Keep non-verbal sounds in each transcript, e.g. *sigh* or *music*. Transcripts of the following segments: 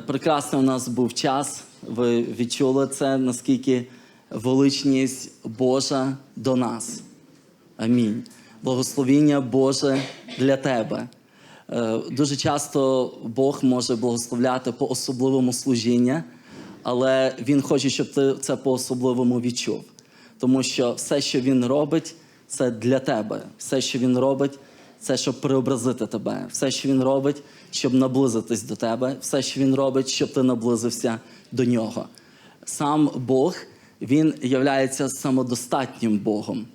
Прекрасний у нас був час. Ви відчули це, наскільки величність Божа до нас. Амінь. Благословіння Боже для тебе. Е, Дуже часто Бог може благословляти по особливому служіння, але Він хоче, щоб ти це по особливому відчув. Тому що все, що Він робить, це для тебе. Все, що Він робить, це щоб преобразити тебе. Все, що Він робить, щоб наблизитись до тебе. Все, що Він робить, щоб ти наблизився до нього. Сам Бог, він являється самодостатнім Богом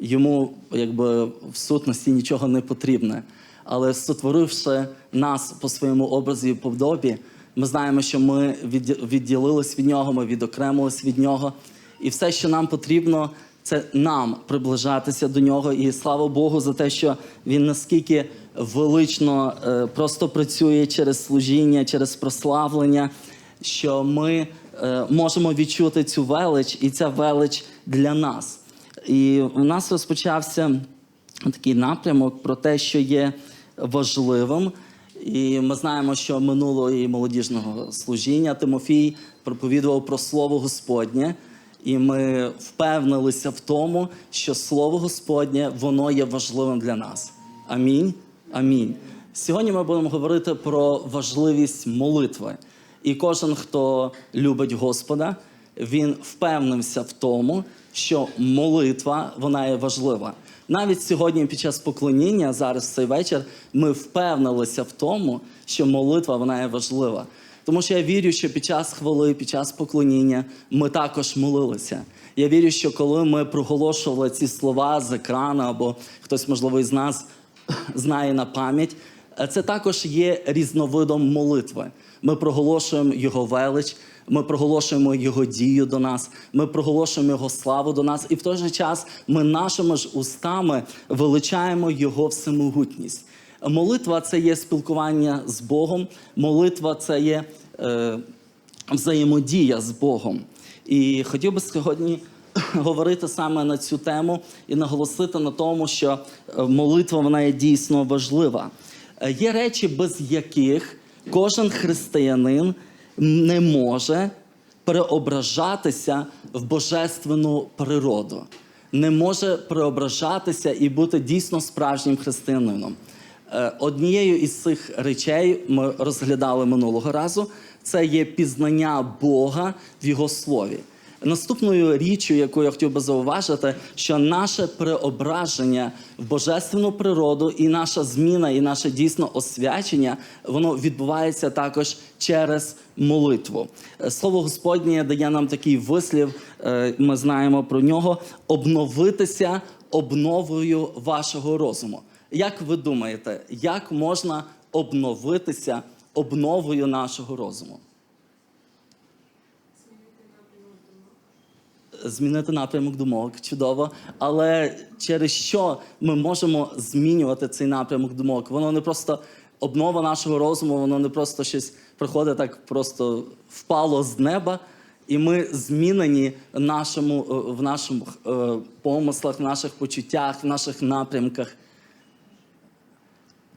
йому якби в сутності нічого не потрібне. Але сотворивши нас по своєму образі і подобі, ми знаємо, що ми відділились від нього, ми відокремились від нього. І все, що нам потрібно, це нам приближатися до нього. І слава Богу за те, що він наскільки велично е, просто працює через служіння, через прославлення, що ми е, можемо відчути цю велич, і ця велич для нас. І у нас розпочався такий напрямок про те, що є важливим. І ми знаємо, що минулого і молодіжного служіння Тимофій проповідував про Слово Господнє. І ми впевнилися в тому, що Слово Господнє воно є важливим для нас. Амінь. Амінь. Сьогодні ми будемо говорити про важливість молитви. І кожен, хто любить Господа, він впевнився в тому, що молитва вона є важлива. Навіть сьогодні, під час поклоніння, зараз в цей вечір, ми впевнилися в тому, що молитва вона є важлива. Тому що я вірю, що під час хвали, під час поклоніння ми також молилися. Я вірю, що коли ми проголошували ці слова з екрану, або хтось, можливо, із нас знає на пам'ять, це також є різновидом молитви. Ми проголошуємо його велич, ми проголошуємо його дію до нас, ми проголошуємо його славу до нас, і в той же час ми нашими ж устами величаємо його всемогутність. Молитва це є спілкування з Богом, молитва це є е, взаємодія з Богом. І хотів би сьогодні *coughs* говорити саме на цю тему і наголосити на тому, що е, молитва вона є дійсно важлива. Е, Є речі, без яких кожен християнин не може переображатися в божественну природу, не може преображатися і бути дійсно справжнім християнином. Е, Однією із цих речей ми розглядали минулого разу. Це є пізнання Бога в Його слові. Наступною річчю, яку я хотів би зауважити, що наше преображення в божественну природу і наша зміна, і наше дійсно освячення, воно відбувається також через молитву. Е, Слово Господнє дає нам такий вислів, е, ми знаємо про нього: обновитися обновою вашого розуму. Як ви думаєте, як можна обновитися обновою нашого розуму? Змінити напрямок думок, чудово. Але через що ми можемо змінювати цей напрямок думок? Воно не просто обнова нашого розуму, воно не просто щось приходить так, просто впало з неба, і ми змінені нашому, в наших е, помислах, в наших почуттях, в наших напрямках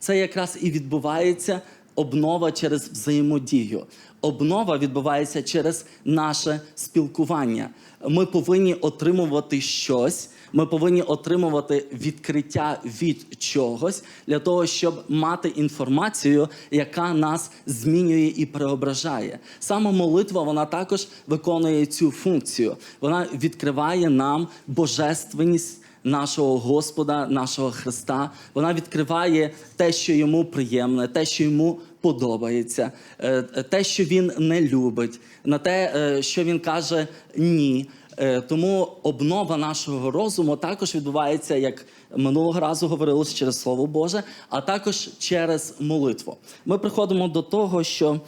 це якраз і відбувається обнова через взаємодію. Обнова відбувається через наше спілкування. Ми повинні отримувати щось, ми повинні отримувати відкриття від чогось для того, щоб мати інформацію, яка нас змінює і преображає. Саме молитва вона також виконує цю функцію. Вона відкриває нам божественність нашого Господа, нашого Христа. Вона відкриває те, що йому приємне, те, що йому подобається, е, те, що він не любить, на те, е, що він каже ні. Е, Тому обнова нашого розуму також відбувається, як минулого разу говорилось, через Слово Боже, а також через молитву. Ми приходимо до того, що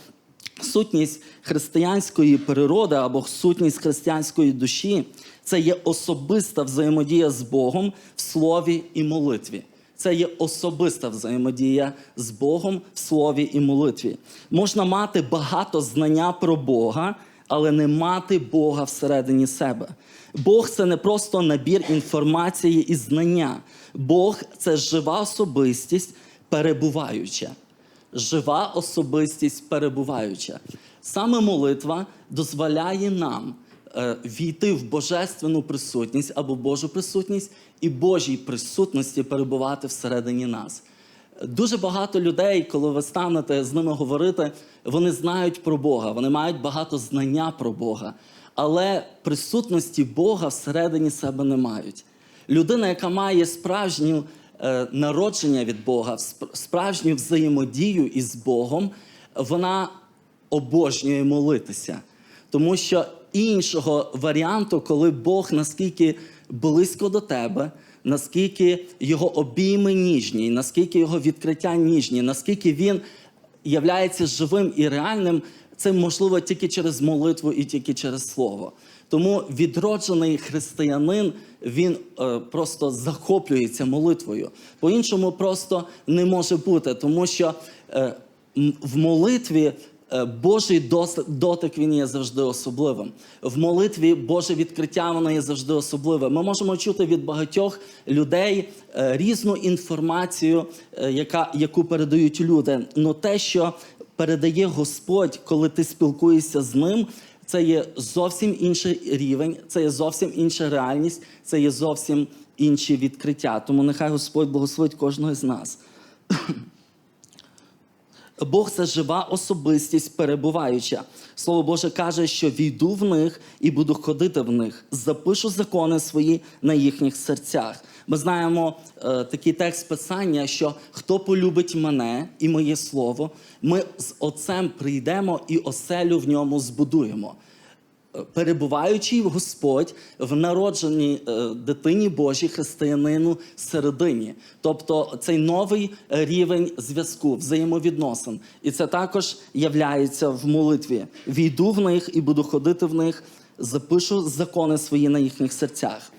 сутність християнської природи або сутність християнської душі це є особиста взаємодія з Богом в слові і молитві. Це є особиста взаємодія з Богом в слові і молитві. Можна мати багато знання про Бога, але не мати Бога всередині себе. Бог це не просто набір інформації і знання. Бог це жива особистість, перебуваюча. Жива особистість перебуваюча. Саме молитва дозволяє нам е, війти в божественну присутність або Божу присутність і Божій присутності перебувати всередині нас. Дуже багато людей, коли ви станете з ними говорити, вони знають про Бога, вони мають багато знання про Бога, але присутності Бога всередині себе не мають. Людина, яка має справжню народження від Бога, сп- справжню взаємодію із Богом, вона обожнює молитися. Тому що іншого варіанту, коли Бог наскільки близько до тебе, наскільки його обійми ніжні, наскільки його відкриття ніжні, наскільки він являється живим і реальним, це можливо тільки через молитву і тільки через слово. Тому відроджений християнин він е, просто захоплюється молитвою. По-іншому просто не може бути, тому що е, в молитві е, Божий дотик він є завжди особливим. В молитві Боже відкриття воно є завжди особливе. Ми можемо чути від багатьох людей е, різну інформацію, е, яка, яку передають люди. Но те, що передає Господь, коли ти спілкуєшся з ним, це є зовсім інший рівень, це є зовсім інша реальність, це є зовсім інші відкриття. Тому нехай Господь благословить кожного з нас. *clears throat* Бог це жива особистість перебуваюча. Слово Боже каже, що війду в них і буду ходити в них, запишу закони свої на їхніх серцях. Ми знаємо е, такий текст писання, що хто полюбить мене і моє слово, ми з Отцем прийдемо і оселю в ньому збудуємо перебуваючий Господь в народженій е, дитині Божій християнину середині. Тобто цей новий е, рівень зв'язку, взаємовідносин. І це також являється в молитві. Війду в них і буду ходити в них, запишу закони свої на їхніх серцях.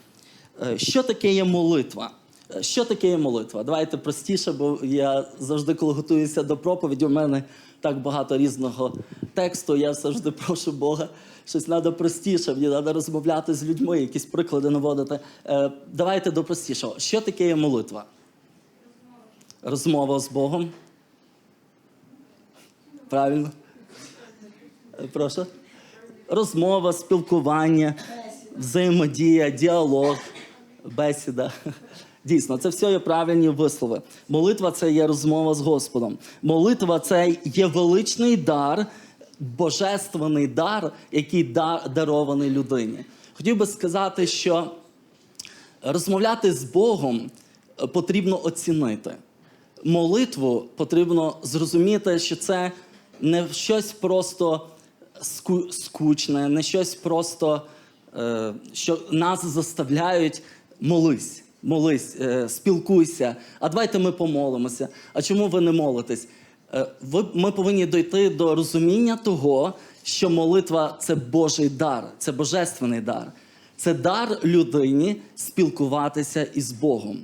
Е, Що таке є молитва? Е, Що таке є молитва? Давайте простіше, бо я завжди, коли готуюся до проповіді, у мене так багато різного тексту. Я завжди прошу Бога, щось треба простіше, мені треба розмовляти з людьми, якісь приклади наводити. Е, Давайте до простішого. Що таке є молитва? Розмова з Богом. Правильно? Прошу. Розмова, спілкування, взаємодія, діалог, бесіда. Дійсно, це все є правильні вислови. Молитва це є розмова з Господом. Молитва це є величний дар, божественний дар, який дар, дарований людині. Хотів би сказати, що розмовляти з Богом е, потрібно оцінити. Молитву потрібно зрозуміти, що це не щось просто скучне, не щось просто, е, що нас заставляють молись, молись, е, спілкуйся. А давайте ми помолимося. А чому ви не молитесь? Е, ми повинні дойти до розуміння того, що молитва це Божий дар, це божественний дар. Це дар людині спілкуватися із Богом.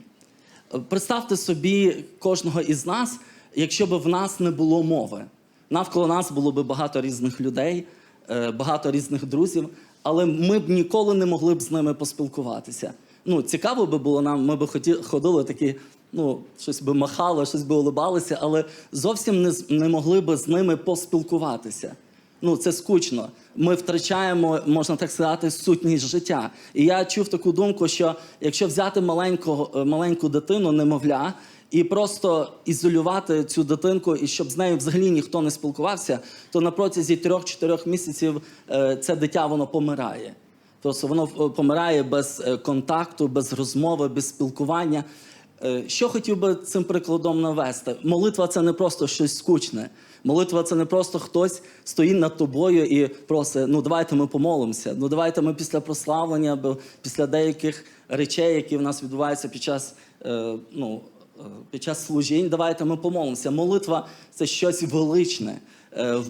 Представте собі кожного із нас, якщо б в нас не було мови. Навколо нас було б багато різних людей, е, багато різних друзів, але ми б ніколи не могли б з ними поспілкуватися. Ну, цікаво би було нам, ми б хоті, ходили такі, ну, щось би махали, щось би улибалися, але зовсім не, не могли б з ними поспілкуватися. Ну, це скучно. Ми втрачаємо, можна так сказати, сутність життя. І я чув таку думку, що якщо взяти маленького, е, маленьку дитину, немовля, і просто ізолювати цю дитинку, і щоб з нею взагалі ніхто не спілкувався, то на протязі 3-4 місяців е, це дитя воно помирає. Тобто воно е, помирає без е, контакту, без розмови, без спілкування. Е, Що хотів би цим прикладом навести? Молитва це не просто щось скучне. Молитва це не просто хтось стоїть над тобою і просить, ну давайте ми помолимося. Ну давайте ми після прославлення, або після деяких речей, які в нас відбуваються під час, ну, під час служінь, давайте ми помолимося. Молитва це щось величне. Е,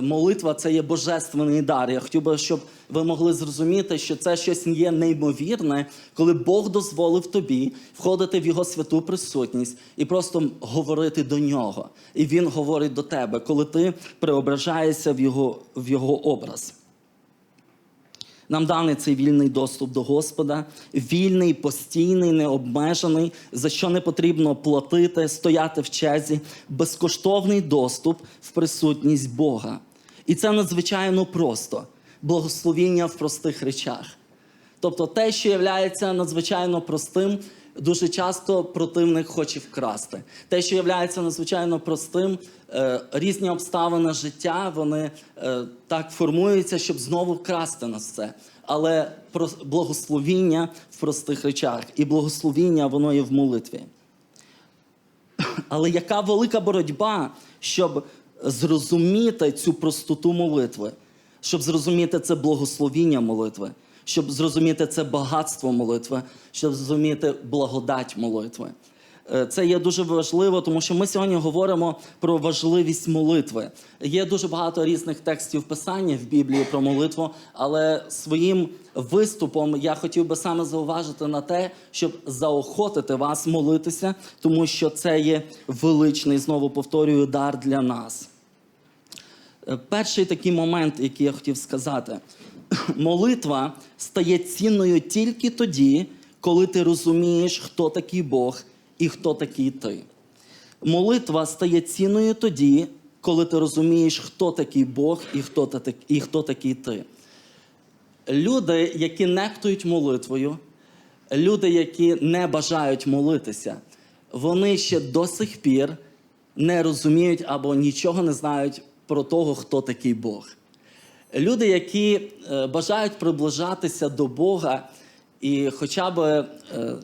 Молитва це є божественний дар. Я хотів би, щоб ви могли зрозуміти, що це щось є неймовірне, коли Бог дозволив тобі входити в його святу присутність і просто говорити до нього. І він говорить до тебе, коли ти преображаєшся в його, в його образ. Нам даний цей вільний доступ до Господа, вільний, постійний, необмежений, за що не потрібно платити, стояти в черзі, безкоштовний доступ в присутність Бога. І це надзвичайно просто благословіння в простих речах. Тобто те, що є надзвичайно простим, дуже часто противник хоче вкрасти. Те, що є надзвичайно простим, е, різні обставини життя, вони е, так формуються, щоб знову вкрасти нас це. Але благословіння в простих речах. І благословіння воно є в молитві. Але яка велика боротьба, щоб зрозуміти цю простоту молитви, щоб зрозуміти це благословіння молитви, щоб зрозуміти це багатство молитви, щоб зрозуміти благодать молитви. Е, Це є дуже важливо, тому що ми сьогодні говоримо про важливість молитви. Є дуже багато різних текстів писання в Біблії про молитву, але своїм виступом я хотів би саме зауважити на те, щоб заохотити вас молитися, тому що це є величний, знову повторюю, дар для нас. Е, Перший такий момент, який я хотів сказати: *coughs* молитва стає цінною тільки тоді, коли ти розумієш, хто такий Бог і хто такий ти. Молитва стає цінною тоді, коли ти розумієш, хто такий Бог і хто, та і хто такий ти. Люди, які нехтують молитвою, люди, які не бажають молитися, вони ще до сих пір не розуміють або нічого не знають про того, хто такий Бог. Люди, які е, бажають приближатися до Бога і хоча б е,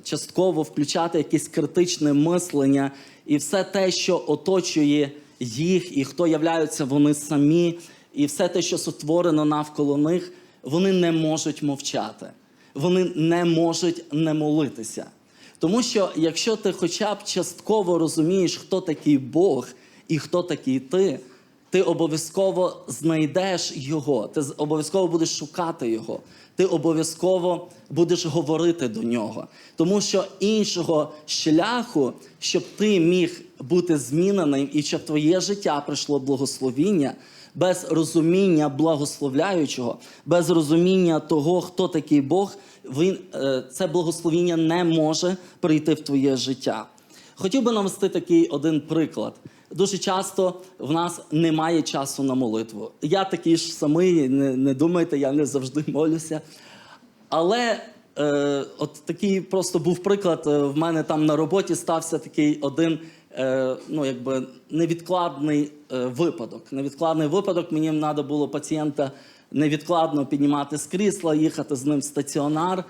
частково включати якесь критичне мислення і все те, що оточує їх, і хто являються вони самі, і все те, що сотворено навколо них, вони не можуть мовчати. Вони не можуть не молитися. Тому що якщо ти хоча б частково розумієш, хто такий Бог і хто такий ти, ти обов'язково знайдеш його, ти обов'язково будеш шукати його, ти обов'язково будеш говорити до нього. Тому що іншого шляху, щоб ти міг бути зміненим і щоб твоє життя прийшло благословіння, без розуміння благословляючого, без розуміння того, хто такий Бог, він, е, це благословіння не може прийти в твоє життя. Хотів би навести такий один приклад. Дуже часто в нас немає часу на молитву. Я такий ж самий, не, не думайте, я не завжди молюся. Але е, от такий просто був приклад. е, В мене там на роботі стався такий один е, ну, якби невідкладний е, випадок. Невідкладний випадок. Мені треба було пацієнта невідкладно піднімати з крісла, їхати з ним в стаціонар.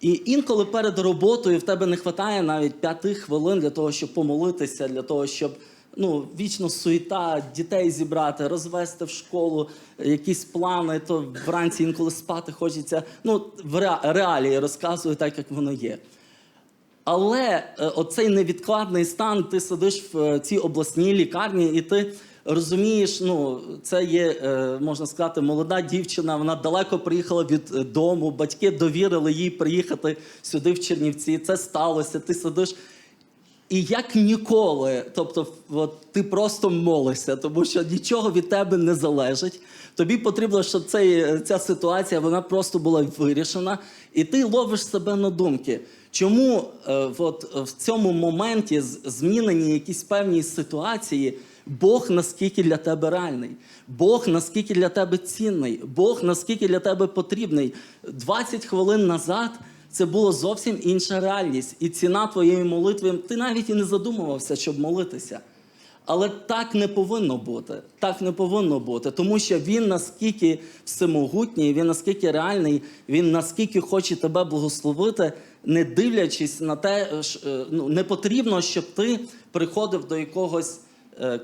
І інколи перед роботою в тебе не вистачає навіть п'яти хвилин для того, щоб помолитися, для того, щоб ну, вічно суєта, дітей зібрати, розвести в школу, якісь плани, то вранці інколи спати хочеться. Ну, в реалії розказую так, як воно є. Але е, оцей невідкладний стан, ти сидиш в е, цій обласній лікарні, і ти розумієш, ну це є, е, можна сказати, молода дівчина. Вона далеко приїхала від дому. Батьки довірили їй приїхати сюди, в Чернівці. Це сталося. Ти сидиш. І як ніколи, тобто, от, ти просто молишся, тому що нічого від тебе не залежить. Тобі потрібно, щоб цей, ця ситуація вона просто була вирішена, і ти ловиш себе на думки. Чому е, от, в цьому моменті змінені якісь певні ситуації, Бог наскільки для тебе реальний, Бог наскільки для тебе цінний, Бог наскільки для тебе потрібний. 20 хвилин назад це була зовсім інша реальність. І ціна твоєї молитви, ти навіть і не задумувався, щоб молитися. Але так не повинно бути. Так не повинно бути, тому що він наскільки всемогутній, він наскільки реальний, він наскільки хоче тебе благословити, не дивлячись на те, е, ну не потрібно, щоб ти приходив до якогось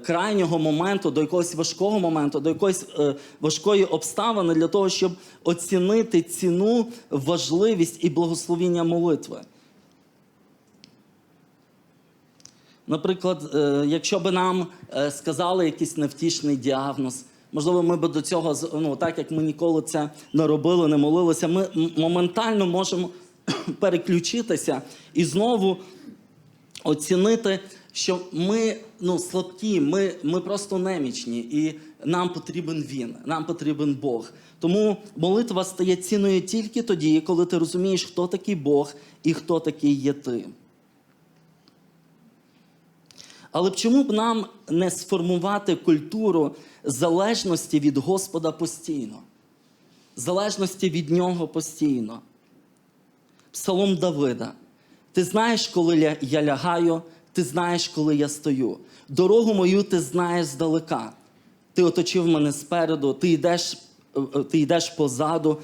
крайнього моменту, до якогось важкого моменту, до якоїсь е, важкої обставини для того, щоб оцінити ціну, важливість і благословіння молитви. Наприклад, е, якщо б нам е, сказали якийсь невтішний діагноз, можливо, ми б до цього, ну так як ми ніколи це не робили, не молилися, ми моментально можемо переключитися і знову оцінити, що ми ну, слабкі, ми, ми просто немічні. І нам потрібен Він, нам потрібен Бог. Тому молитва стає цінною тільки тоді, коли ти розумієш, хто такий Бог і хто такий є ти. Але чому б нам не сформувати культуру залежності від Господа постійно? Залежності від Нього постійно. Псалом Давида. Ти знаєш, коли я лягаю, ти знаєш, коли я стою. Дорогу мою ти знаєш здалека. Ти оточив мене спереду, ти йдеш, е, е, ти йдеш позаду.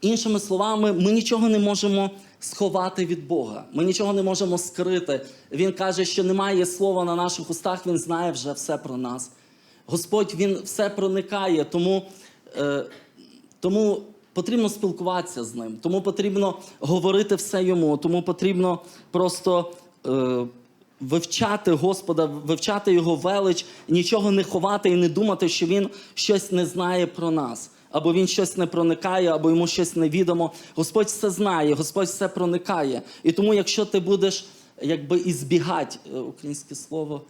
Іншими словами, ми нічого не можемо сховати від Бога. Ми нічого не можемо скрити. Він каже, що немає слова на наших устах, він знає вже все про нас. Господь Він все проникає, тому, е, тому потрібно спілкуватися з ним, тому потрібно говорити все йому, тому потрібно просто е, вивчати Господа, вивчати його велич, нічого не ховати і не думати, що він щось не знає про нас. Або він щось не проникає, або йому щось невідомо. Господь все знає, Господь все проникає. І тому, якщо ти будеш якби ізбігати, е, українське слово,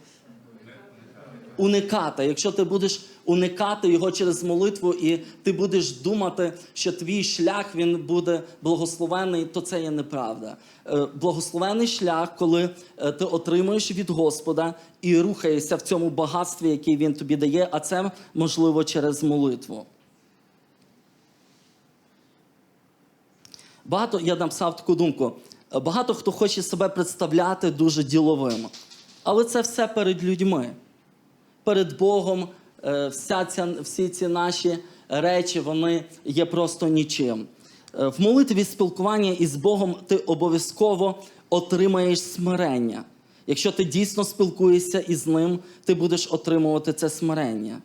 уникати. Якщо ти будеш уникати його через молитву, і ти будеш думати, що твій шлях він буде благословений, то це є неправда. Е, Благословений шлях, коли е, ти отримуєш від Господа і рухаєшся в цьому багатстві, яке він тобі дає, а це можливо через молитву. Багато я написав таку думку. Багато хто хоче себе представляти дуже діловим, але це все перед людьми перед Богом е, вся ця, всі ці наші речі вони є просто нічим. Е, В молитві спілкування із Богом ти обов'язково отримаєш смирення. Якщо ти дійсно спілкуєшся із ним, ти будеш отримувати це смирення.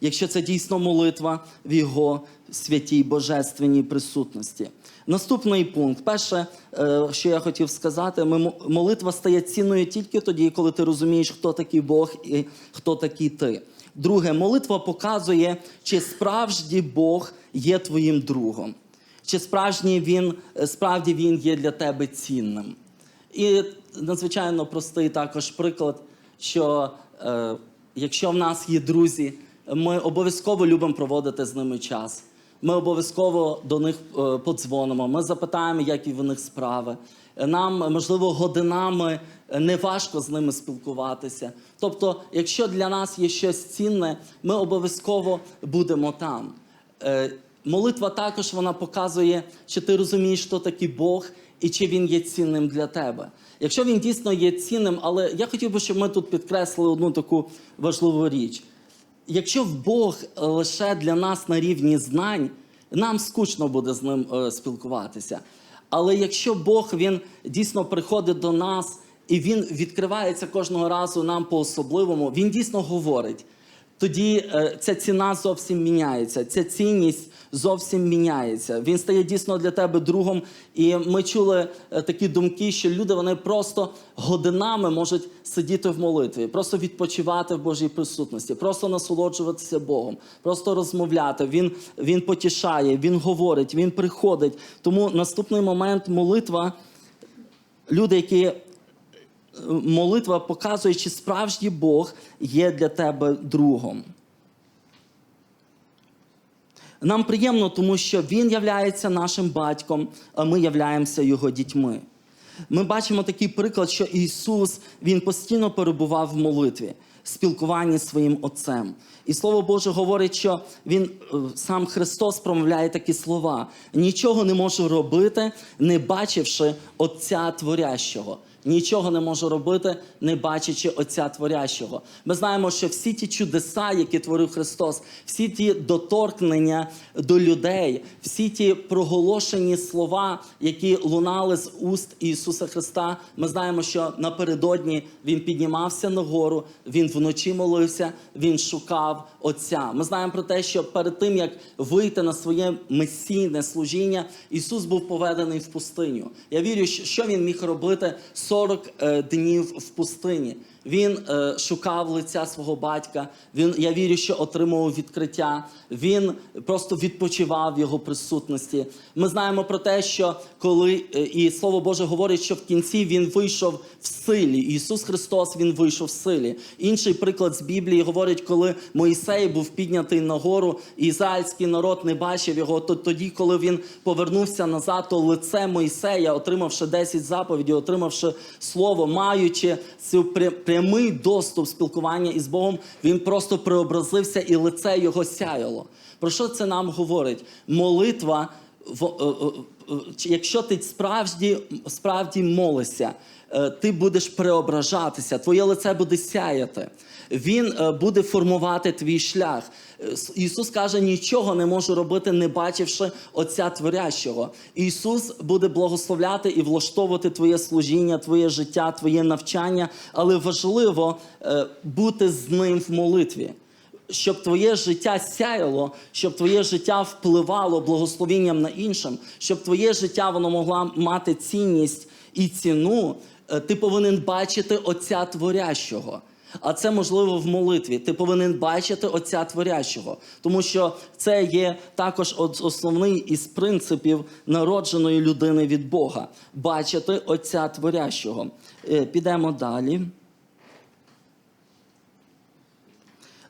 Якщо це дійсно молитва в його святій божественній присутності. Наступний пункт. Перше, е, що я хотів сказати, молитва стає цінною тільки тоді, коли ти розумієш, хто такий Бог і хто такий ти. Друге, молитва показує, чи справді Бог є твоїм другом, чи справжній він, е, справді він є для тебе цінним. І надзвичайно простий також приклад, що е, якщо в нас є друзі, ми обов'язково любимо проводити з ними час. Ми обов'язково до них е, подзвонимо, ми запитаємо, які в них справи. Нам, можливо, годинами не важко з ними спілкуватися. Тобто, якщо для нас є щось цінне, ми обов'язково будемо там. Е, Молитва також вона показує, чи ти розумієш, хто такий Бог і чи він є цінним для тебе. Якщо він дійсно є цінним, але я хотів би, щоб ми тут підкреслили одну таку важливу річ. Якщо Бог лише для нас на рівні знань, нам скучно буде з ним е, спілкуватися. Але якщо Бог він дійсно приходить до нас і він відкривається кожного разу нам по-особливому, він дійсно говорить тоді е, ця ціна зовсім міняється, ця цінність зовсім міняється. Він стає дійсно для тебе другом. І ми чули е, такі думки, що люди вони просто годинами можуть сидіти в молитві, просто відпочивати в Божій присутності, просто насолоджуватися Богом, просто розмовляти. Він, він потішає, він говорить, він приходить. Тому наступний момент молитва. Люди, які молитва показує, чи справжній Бог є для тебе другом. Нам приємно, тому що Він являється нашим батьком, а ми являємося його дітьми. Ми бачимо такий приклад, що Ісус Він постійно перебував в молитві, спілкуванні зі своїм Отцем. І Слово Боже говорить, що Він е, сам Христос промовляє такі слова: нічого не можу робити, не бачивши Отця Творящого. Нічого не можу робити, не бачачи Отця Творящого. Ми знаємо, що всі ті чудеса, які творив Христос, всі ті доторкнення до людей, всі ті проголошені слова, які лунали з уст Ісуса Христа, ми знаємо, що напередодні Він піднімався на гору, Він вночі молився, Він шукав Отця. Ми знаємо про те, що перед тим, як вийти на своє месійне служіння, Ісус був поведений в пустиню. Я вірю, що Він міг робити 40 е, днів в пустині. Він е, шукав лиця свого батька. Він, я вірю, що отримував відкриття. Він просто відпочивав в його присутності. Ми знаємо про те, що коли е, і Слово Боже говорить, що в кінці він вийшов в силі. Ісус Христос він вийшов в силі. Інший приклад з Біблії говорить, коли Моїсей був піднятий на гору, і ізраїльський народ не бачив його. То тоді, коли він повернувся назад, то лице Моїсея, отримавши 10 заповідей, отримавши слово, маючи цю пря- прямий доступ спілкування із Богом, він просто преобразився і лице його сяяло. Про що це нам говорить? Молитва, е, е, е, якщо ти справді, справді молишся, ти будеш преображатися, твоє лице буде сяяти. Він е, буде формувати твій шлях. Е, Ісус каже: нічого не можу робити, не бачивши Отця Творящого. Ісус буде благословляти і влаштовувати твоє служіння, твоє життя, твоє навчання, але важливо е, бути з ним в молитві щоб твоє життя сяяло, щоб твоє життя впливало благословенням на іншим, щоб твоє життя воно могло мати цінність і ціну, ти повинен бачити Отця Творящого. А це можливо в молитві. Ти повинен бачити Отця Творящого, тому що це є також основний із принципів народженої людини від Бога бачити Отця Творящого. Е, Підемо далі.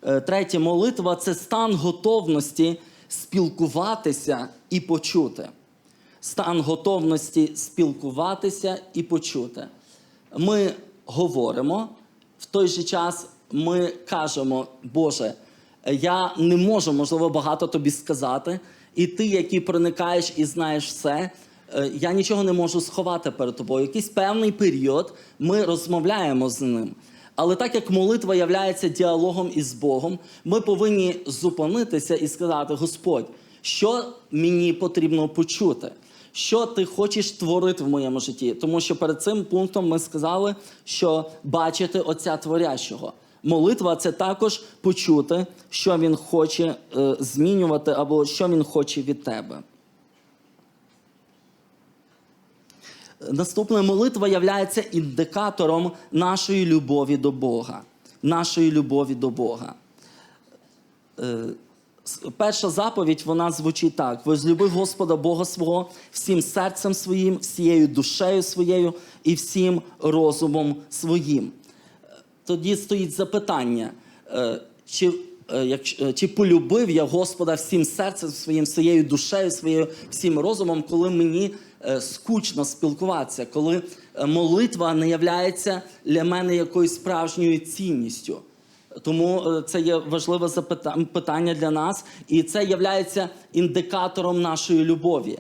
Е, Третє, молитва це стан готовності спілкуватися і почути. Стан готовності спілкуватися і почути. Ми говоримо, в той же час ми кажемо, Боже, я не можу, можливо, багато тобі сказати, і ти, який проникаєш і знаєш все, е, я нічого не можу сховати перед тобою. Якийсь певний період ми розмовляємо з ним. Але так як молитва являється діалогом із Богом, ми повинні зупинитися і сказати: Господь, що мені потрібно почути? Що ти хочеш творити в моєму житті? Тому що перед цим пунктом ми сказали, що бачити Отця Творящого. Молитва це також почути, що він хоче е, змінювати, або що він хоче від тебе. Наступна молитва являється індикатором нашої любові до Бога. Нашої любові до Бога. Е, Перша заповідь вона звучить так: возлюби Господа Бога свого всім серцем своїм, всією душею своєю і всім розумом своїм. Тоді стоїть запитання, е, чи, е, е, чи полюбив я Господа всім серцем своїм, всією душею своєю, всім розумом, коли мені е, скучно спілкуватися, коли е, молитва не являється для мене якоюсь справжньою цінністю. Тому е, це є важливе питання для нас, і це є індикатором нашої любові.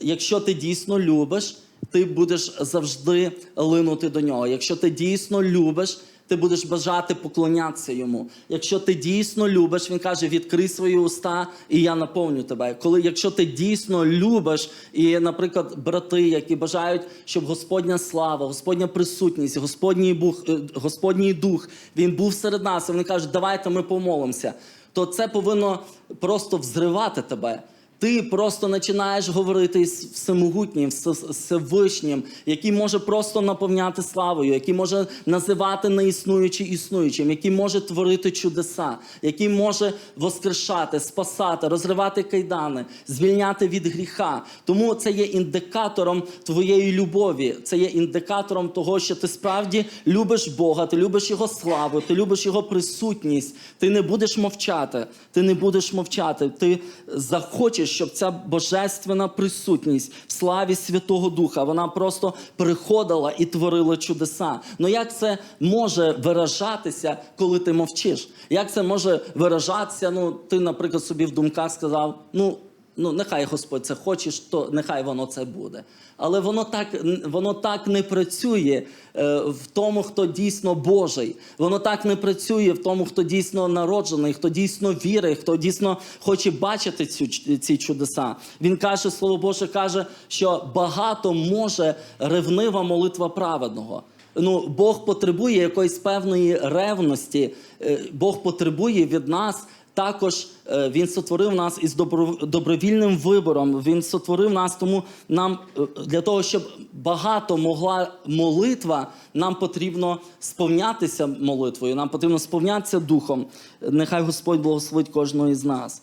Якщо ти дійсно любиш, ти будеш завжди линути до нього. Якщо ти дійсно любиш, ти будеш бажати поклонятися йому. Якщо ти дійсно любиш, він каже: відкрий свої уста, і я наповню тебе. Коли, якщо ти дійсно любиш, і, наприклад, брати, які бажають, щоб Господня слава, Господня присутність, Господній Бух, е, Господній дух він був серед нас, і вони кажуть, давайте ми помолимося, то це повинно просто взривати тебе. Ти просто починаєш говорити із всемогутнім, з Всевишнім, який може просто наповняти славою, який може називати неіснуюче існуючим, який може творити чудеса, який може воскрешати, спасати, розривати кайдани, звільняти від гріха. Тому це є індикатором твоєї любові. Це є індикатором того, що ти справді любиш Бога, ти любиш Його славу, ти любиш Його присутність. Ти не будеш мовчати. Ти не будеш мовчати. Ти захочеш, щоб ця божественна присутність в славі Святого Духа вона просто приходила і творила чудеса. Ну як це може виражатися, коли ти мовчиш? Як це може виражатися? Ну, ти, наприклад, собі в думках сказав, ну. Ну, нехай Господь це хочеш, то нехай воно це буде. Але воно так, воно так не працює е, в тому, хто дійсно Божий. Воно так не працює в тому, хто дійсно народжений, хто дійсно вірить, хто дійсно хоче бачити цю, ці чудеса. Він каже, Слово Боже каже, що багато може ревнива молитва праведного. Ну, Бог потребує якоїсь певної ревності, Е, Бог потребує від нас Також е, він сотворив нас із добровільним вибором. Він сотворив нас, тому нам е, для того, щоб багато могла молитва, нам потрібно сповнятися молитвою. Нам потрібно сповнятися духом. Нехай Господь благословить кожного із нас.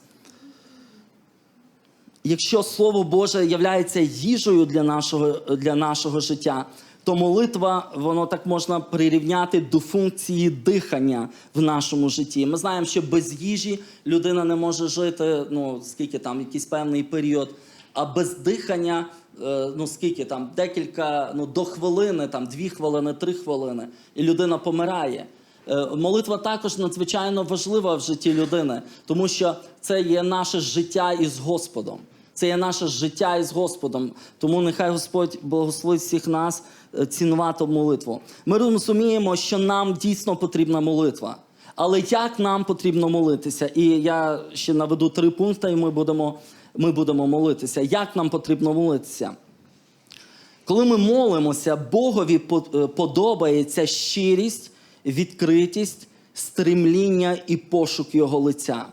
Якщо Слово Боже являється їжею для нашого, для нашого життя, то молитва, воно так можна прирівняти до функції дихання в нашому житті. Ми знаємо, що без їжі людина не може жити, ну скільки там, якийсь певний період, а без дихання, е, ну скільки там, декілька, ну до хвилини, там дві хвилини, три хвилини, і людина помирає. Е, Молитва також надзвичайно важлива в житті людини, тому що це є наше життя із Господом. Це є наше життя із Господом. Тому нехай Господь благословить всіх нас цінувати молитву. Ми розуміємо, що нам дійсно потрібна молитва. Але як нам потрібно молитися? І я ще наведу три пункти, і ми будемо, ми будемо молитися. Як нам потрібно молитися? Коли ми молимося, Богові е, подобається щирість, відкритість, стремління і пошук Його лиця.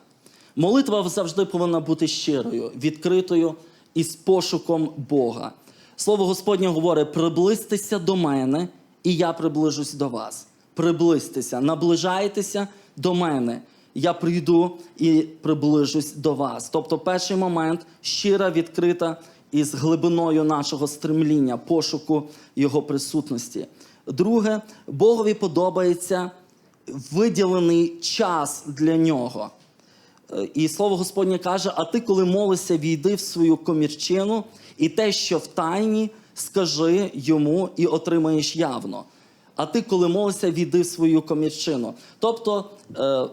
Молитва завжди повинна бути щирою, відкритою і з пошуком Бога. Слово Господнє говорить: приблизьтеся до мене, і я приближусь до вас. Приблизьтеся, наближайтеся до мене. Я прийду і приближусь до вас. Тобто, перший момент щира, відкрита і з глибиною нашого стремління, пошуку Його присутності. Друге, Богові подобається виділений час для нього. Е, І слово Господнє каже: а ти, коли молишся, війди в свою комірчину, і те, що в тайні, скажи йому і отримаєш явно. А ти, коли молишся, війди свою комірчину. Тобто е,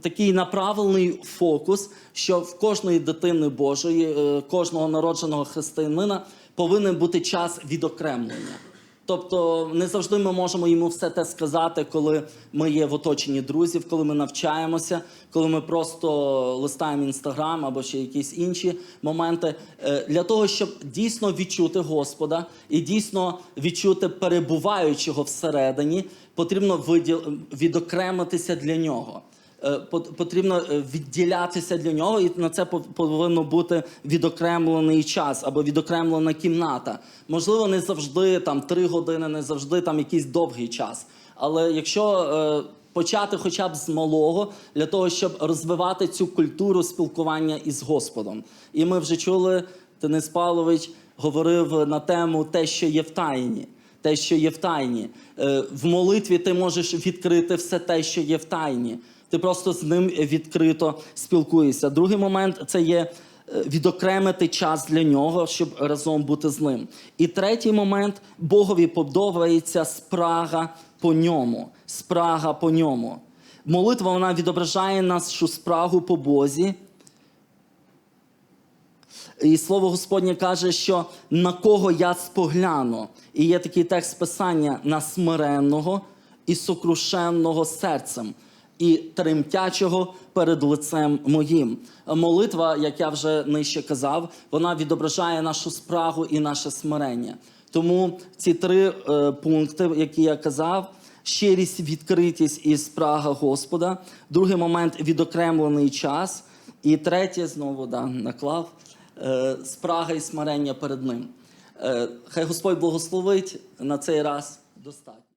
такий направлений фокус, що в кожної дитини Божої, е, кожного народженого християнина повинен бути час відокремлення. Тобто не завжди ми можемо йому все те сказати, коли ми є в оточенні друзів, коли ми навчаємося, коли ми просто листаємо інстаграм або ще якісь інші моменти. Е, Для того, щоб дійсно відчути Господа і дійсно відчути перебуваючого всередині, потрібно відокремитися для нього. Е, Потрібно е, відділятися для нього, і на це повинно бути відокремлений час або відокремлена кімната. Можливо, не завжди там три години, не завжди там якийсь довгий час. Але якщо е, почати хоча б з малого, для того, щоб розвивати цю культуру спілкування із Господом. І ми вже чули, Денис Павлович говорив на тему те, що є в тайні. Те, що є в тайні. В молитві ти можеш відкрити все те, що є в тайні. Ти просто з ним відкрито спілкуєшся. Другий момент це є е, відокремити час для нього, щоб разом бути з ним. І третій момент Богові подобається спрага по ньому. Спрага по ньому. Молитва вона відображає нашу спрагу по Бозі. І слово Господнє каже, що на кого я спогляну. І є такий текст писання на смиренного і сокрушенного серцем, і тремтячого перед лицем моїм. Молитва, як я вже нижче казав, вона відображає нашу спрагу і наше смирення. Тому ці три е, пункти, які я казав, щирість, відкритість і спрага Господа. Другий момент відокремлений час. І третє, знову да, наклав е, спрага і смирення перед ним. Е, хай Господь благословить на цей раз достатньо.